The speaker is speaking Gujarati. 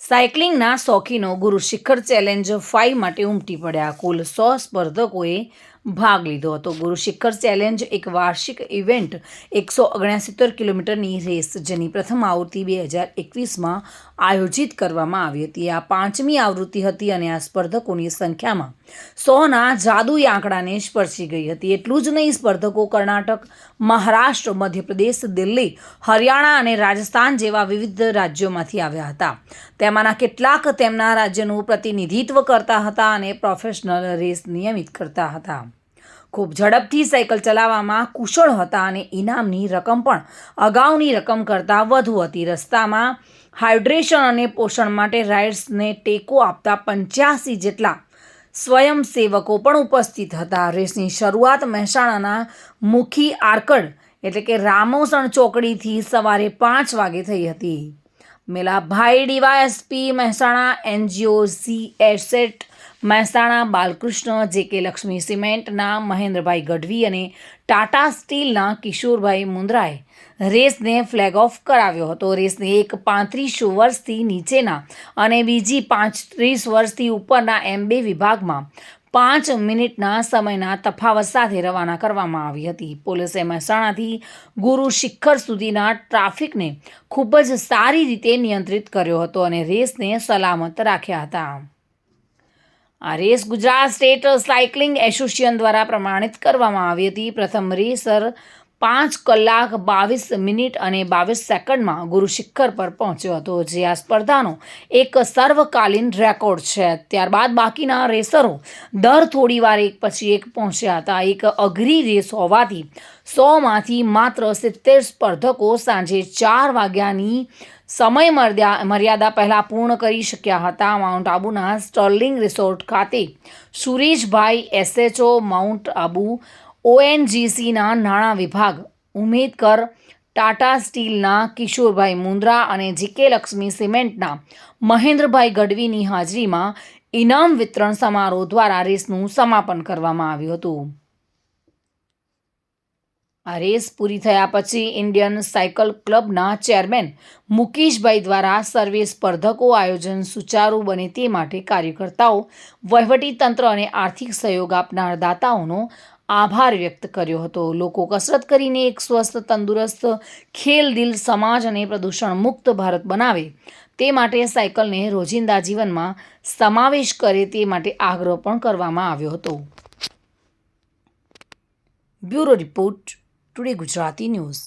સાયકલિંગના શોખીનો ગુરુ શિખર ચેલેન્જ ફાઇવ માટે ઉમટી પડ્યા. કુલ સો સ્પર્ધકોએ ભાગ લીધો હતો. ગુરુ શિખર ચેલેન્જ એક વાર્ષિક ઇવેન્ટ એકસો ઓગણસિત્તેર કિલોમીટરની રેસ જેની પ્રથમ આવૃત્તિ બે હજાર એકવીસમાં આયોજિત કરવામાં આવી હતી. આ પાંચમી આવૃત્તિ હતી અને આ સ્પર્ધકોની સંખ્યામાં સોના જાદુઈ આંકડાને સ્પર્શી ગઈ હતી. એટલું જ નહીં, સ્પર્ધકો કર્ણાટક, મહારાષ્ટ્ર, મધ્યપ્રદેશ, દિલ્હી, હરિયાણા અને રાજસ્થાન જેવા વિવિધ રાજ્યોમાંથી આવ્યા હતા. તેમાંના કેટલાક તેમના રાજ્યનું પ્રતિનિધિત્વ કરતા હતા અને પ્રોફેશનલ રેસ નિયમિત કરતા હતા. ખૂબ ઝડપથી સાયકલ ચલાવવામાં કુશળ હતા અને ઇનામની રકમ પણ અગાઉની રકમ કરતાં વધુ હતી. રસ્તામાં હાઇડ્રેશન અને પોષણ માટે રાઇડ્સને ટેકો આપતા પંચ્યાસી જેટલા સ્વયંસેવકો પણ ઉપસ્થિત હતા. રેસની શરૂઆત મહેસાણાના મુખી આર્કડ એટલે કે રામોસણ ચોકડીથી સવારે પાંચ વાગે થઈ હતી. Melabhai DYSP, Mehsana NGO C asset Mehsana, Balkrishna, J K Lakshmi સિમેન્ટના, મહેન્દ્રભાઈ ગઢવી અને ટાટા સ્ટીલના કિશોરભાઈ મુંદ્રાએ રેસને ફ્લેગ ઓફ કરાવ્યો હતો. રેસને એક પાંત્રીસ વર્ષથી નીચેના અને બીજી પાંત્રીસ વર્ષથી ઉપરના એમ બે વિભાગમાં પાંચ મિનિટના સમયના તફાવત સાથે રવાના કરવામાં આવી હતી. પોલીસે મહેસાણાથી ગુરુ શિખર સુધીના ટ્રાફિકને ખૂબ જ સારી રીતે નિયંત્રિત કર્યો હતો અને રેસને સલામત રાખ્યા હતા. આ race Gujarat state cycling association દ્વારા પ્રમાણિત કરવામાં આવી હતી. પ્રથમ રેસર પાંચ કલાક બાવીસ મિનિટ અને બાવીસ સેકન્ડમાં ગુરુ શિખર પર પહોંચ્યો હતો, જે આ સ્પર્ધાનો એક સર્વકાલીન રેકોર્ડ છે. ત્યારબાદ બાકીના રેસરો દર થોડી વાર એક પછી એક પહોંચ્યા હતા. એક અઘરી રેસ હોવાથી સોમાંથી માત્ર સિત્તેર સ્પર્ધકો સાંજે ચાર વાગ્યાની સમય મર્યા, મર્યાદા પહેલાં પૂર્ણ કરી શક્યા હતા. માઉન્ટ આબુના સ્ટર્લિંગ રિસોર્ટ ખાતે સુરેશભાઈ એસએચઓ માઉન્ટ આબુ ઓએનજીસીના નાણાં વિભાગ, ઉમેદકર ટાટા સ્ટીલના કિશોરભાઈ મુંદ્રા અને જીકે લક્ષ્મી સિમેન્ટના મહેન્દ્રભાઈ ગઢવીની હાજરીમાં ઇનામ વિતરણ સમારોહ દ્વારા રેસનું સમાપન કરવામાં આવ્યું હતું. આ રેસ પૂરી થયા પછી ઇન્ડિયન સાયકલ ક્લબના ચેરમેન મુકેશભાઈ દ્વારા સર્વે સ્પર્ધકો આયોજન સુચારુ બને તે માટે કાર્યકર્તાઓ, વહીવટીતંત્ર અને આર્થિક સહયોગ આપનાર દાતાઓનો આભાર વ્યક્ત કર્યો હતો. લોકો કસરત કરીને એક સ્વસ્થ, તંદુરસ્ત ખેલ દિલ સમાજ અને પ્રદૂષણ મુક્ત ભારત બનાવે તે માટે સાયકલને રોજિંદા જીવનમાં સમાવેશ કરે તે માટે આગ્રહ પણ કરવામાં આવ્યો હતો. Bureau report, today Gujarati news.